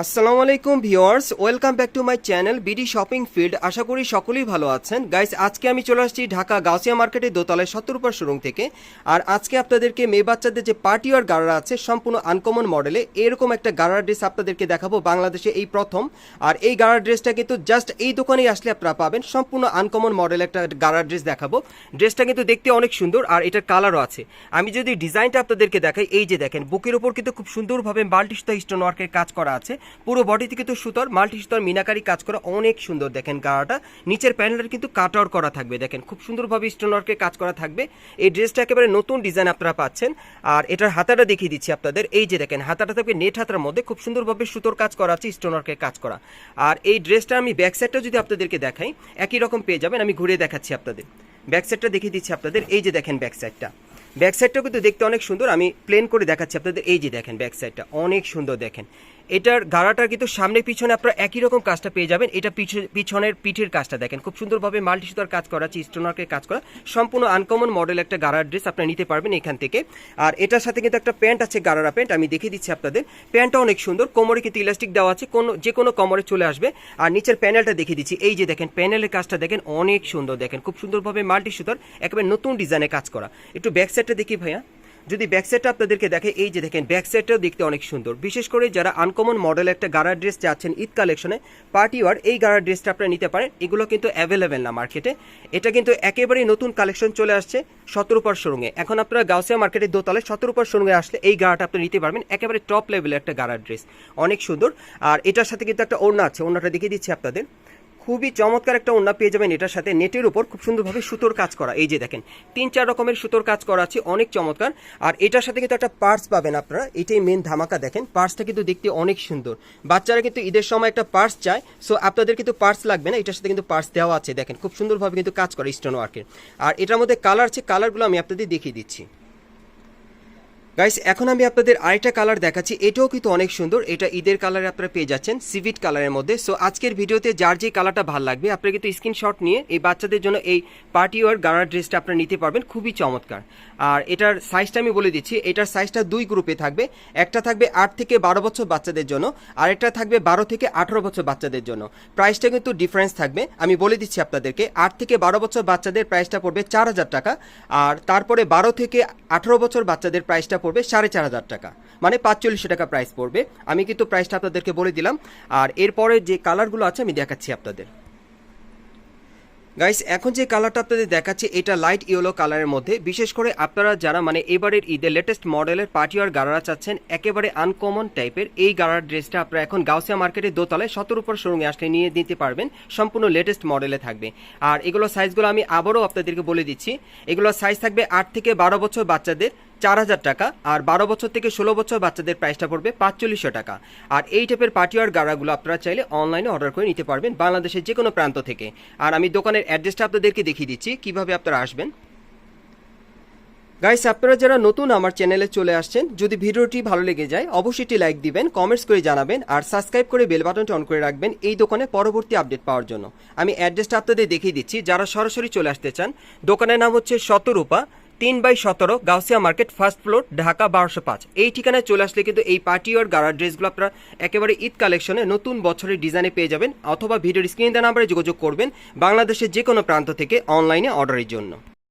আসসালামু আলাইকুম viewers, welcome back to my channel BD shopping field আশা করি সকলেই ভালো আছেন। গাইস আজকে আমি চলে আসছি ঢাকা গাউসিয়া মার্কেটের দোতলায় সত্তর রুপার শোরুম থেকে। আর আজকে আপনাদেরকে মেয়ে বাচ্চাদের যে পার্টি ওয়ার গাড়া আছে, সম্পূর্ণ আনকমন মডেলে এরকম একটা গাড়ার ড্রেস আপনাদেরকে দেখাবো বাংলাদেশে এই প্রথম। আর এই গাড়ার ড্রেসটা কিন্তু জাস্ট এই দোকানেই আসলে আপনারা পাবেন। সম্পূর্ণ আনকমন মডেল একটা গাড়ার ড্রেস দেখাবো। ড্রেসটা কিন্তু দেখতে অনেক সুন্দর, আর এটার কালারও আছে। আমি যদি ডিজাইনটা আপনাদেরকে দেখাই, এই যে দেখেন, বুকের উপর কিন্তু খুব সুন্দরভাবে মাল্টি সুতা স্টোন ওয়ার্কের কাজ করা আছে। পুরো বডিতে কিন্তু সুতোর, মাল্টি সুতোর মিনাকারি কাজ করা অনেক সুন্দর। দেখেন গাড়াটা, নিচের প্যানেলটা কিন্তু কাট আউট করা থাকবে, দেখেন। খুব সুন্দরভাবে স্টোন ওয়ার্কের কাজ করা থাকবে। এই ড্রেসটা একেবারে নতুন ডিজাইন আপনারা পাচ্ছেন। আর এটার হাতাটা দেখিয়ে দিচ্ছি আপনাদের। এই যে দেখেন, হাতাটা থাকবে নেট হাতার মধ্যে। খুব সুন্দরভাবে সুতোর কাজ করা আছে স্টোন ওয়ার্কের কাজ করা। আর এই ড্রেসটা আমি ব্যাক সাইডটা যদি আপনাদেরকে দেখাই, একই রকম পেয়ে যাবেন। আমি ঘুরে দেখাচ্ছি আপনাদের। ব্যাক সাইডটা দেখিয়ে দিচ্ছি আপনাদের। এই যে দেখেন ব্যাক সাইডটা ব্যাক সাইডটাও কিন্তু দেখতে অনেক সুন্দর। আমি প্লেন করে দেখাচ্ছি আপনাদের। এই যে দেখেন ব্যাক সাইডটা অনেক সুন্দর দেখেন। এটার গাড়াটার কিন্তু সামনে পিছনে আপনারা একই রকম কাজটা পেয়ে যাবেন। এটা পিছে- পিছনের পিঠের কাজটা দেখেন। খুব সুন্দরভাবে মাল্টি সুতার কাজ করা আছে স্টোনার্কের কাজ করা। সম্পূর্ণ আনকমন মডেল একটা গাড়ার ড্রেস আপনারা নিতে পারবেন এখান থেকে। আর এটার সাথে কিন্তু একটা প্যান্ট আছে, গাড়ারা প্যান্ট। আমি দেখিয়ে দিচ্ছি আপনাদের। প্যান্টটা অনেক সুন্দর। কোমরে কিন্তু ইলাস্টিক দেওয়া আছে। কোনো, যে কোনো কোমরে চলে আসবে। আর নিচের প্যানেলটা দেখিয়ে দিচ্ছি। এই যে দেখেন প্যানেলের কাজটা দেখেন, অনেক সুন্দর দেখেন। খুব সুন্দরভাবে মাল্টি সুতার একেবারে নতুন ডিজাইনে কাজ করা। একটু ব্যাক সাইডটা দেখি ভাইয়া। যদি ব্যাক সাইডটা আপনাদেরকে দেখে, এই যে দেখেন ব্যাক সাইডটাও দেখতে অনেক সুন্দর। বিশেষ করে যারা আনকমন মডেল একটা গাড়ার ড্রেস চাচ্ছেন ঈদ কালেকশনে পার্টি ওয়ার এই গাড়ার ড্রেসটা আপনারা নিতে পারেন। এগুলো কিন্তু অ্যাভেলেবেল না মার্কেটে এটা কিন্তু একেবারেই নতুন কালেকশন চলে আসছে সতেরোপার শোরুমে এখন আপনারা গাউসিয়া মার্কেটের দোতলায় সতেরোপার শোরুমে আসলে এই গাড়াটা আপনি নিতে পারবেন, একেবারে টপ লেভেলের একটা গাড়ার ড্রেস অনেক সুন্দর। আর এটার সাথে কিন্তু একটা ওড়না আছে, ওড়নাটা দেখিয়ে দিচ্ছি আপনাদের। খুবই চমৎকার একটা ওড়না পেয়ে যাবেন এটার সাথে। নেটের উপর খুব সুন্দরভাবে সুতোর কাজ করা। এই যে দেখেন, তিন চার রকমের সুতোর কাজ করা আছে, অনেক চমৎকার। আর এটার সাথে কিন্তু একটা পার্স পাবেন আপনারা। এটাই মেন ধামাকা দেখেন। পার্সটা কিন্তু দেখতে অনেক সুন্দর। বাচ্চারা কিন্তু ঈদের সময় একটা পার্স চায় সো আপনাদের কিন্তু পার্স লাগবে না। এটার সাথে কিন্তু পার্স দেওয়া আছে। দেখেন, খুব সুন্দরভাবে কিন্তু কাজ করে স্টোন ওয়ার্কের আর এটার মধ্যে কালার আছে, কালারগুলো আমি আপনাদের দেখিয়ে দিচ্ছি। গাইস এখন আমি আপনাদের আরেকটা কালার দেখাচ্ছি। এটাও কিন্তু অনেক সুন্দর। এটা ঈদের কালারে আপনারা পেয়ে যাচ্ছেন সিভিট কালারের মধ্যে। সো আজকের ভিডিওতে যার যে কালারটা ভালো লাগবে, আপনারা কিন্তু স্ক্রিনশট নিয়ে এই বাচ্চাদের জন্য এই পার্টি ওয়ার গাড়ার ড্রেসটা আপনারা নিতে পারবেন। খুবই চমৎকার। আর এটার সাইজটা আমি বলে দিচ্ছি, এটার সাইজটা দুই গ্রুপে থাকবে। একটা থাকবে আট থেকে বারো বছর বাচ্চাদের জন্য আরেকটা থাকবে বারো থেকে আঠারো বছর বাচ্চাদের জন্য। প্রাইসটা কিন্তু ডিফারেন্স থাকবে। আমি বলে দিচ্ছি আপনাদেরকে, আট থেকে বারো বছর বাচ্চাদের প্রাইসটা পড়বে চার হাজার টাকা, আর তারপরে বারো থেকে আঠারো বছর বাচ্চাদের প্রাইসটা পড়বে সাড়ে চার হাজার টাকা। মানে পাঁচচল্লিশশো টাকা প্রাইস পড়বে। আমি কিন্তু প্রাইসটা আপনাদেরকে বলে দিলাম। আর এরপরে যে কালারগুলো আছে, আমি দেখাচ্ছি আপনাদের। গাইস এখন যে কালারটা আপনাদের দেখাচ্ছি, এটা লাইট ইয়েলো কালারের মধ্যে। বিশেষ করে আপনারা যারা মানে এবারের ঈদের লেটেস্ট মডেলের পার্টিওয়ার গাড়ারা চাচ্ছেন, একেবারে আনকমন টাইপের এই গাড়ার ড্রেসটা আপনারা এখন গাউসিয়া মার্কেটের দোতলায় সতের উপর শোরুমে আসলে নিয়ে নিতে পারবেন। সম্পূর্ণ লেটেস্ট মডেলে থাকবে। আর এগুলো সাইজগুলো আমি আবারও আপনাদেরকে বলে দিচ্ছি। এগুলো সাইজ থাকবে আট থেকে বারো বছর বাচ্চাদের। চার হাজার টাকা আর বারো বছর থেকে ষোলো বছর বাচ্চাদের প্রাইসটা পড়বে পাঁচচল্লিশশো টাকা। আর এই টাইপের পার্টিওয়ার গাড়াগুলো আপনারা চাইলে অনলাইনে অর্ডার করে নিতে পারবেন বাংলাদেশের যে কোনো প্রান্ত থেকে। আর আমি দোকানের অ্যাড্রেসটা আপনাদেরকে দেখিয়ে দিচ্ছি, কীভাবে আপনারা আসবেন। গাইস আপনারা যারা নতুন আমার চ্যানেলে চলে আসছেন, যদি ভিডিওটি ভালো লেগে যায়, অবশ্যই একটি লাইক দিবেন কমেন্টস করে জানাবেন, আর সাবস্ক্রাইব করে বেল বাটনটি অন করে রাখবেন এই দোকানে পরবর্তী আপডেট পাওয়ার জন্য। আমি অ্যাড্রেসটা আপনাদের দেখিয়ে দিচ্ছি, যারা সরাসরি চলে আসতে চান, দোকানের নাম হচ্ছে শতরূপা। তিন বাই সতেরো Gausia market, first floor, Dhaka বারোশো পাঁচ। এই ঠিকানায় চলে আসলে কিন্তু এই পার্টি আর গাড়ার ড্রেসগুলো আপনারা একেবারে ঈদ কালেকশনে নতুন বছরের ডিজাইনে পেয়ে যাবেন অথবা ভিডিওর স্ক্রিন নাম্বারে যোগাযোগ করবেন বাংলাদেশের যে কোনো প্রান্ত থেকে অনলাইনে অর্ডারের জন্য।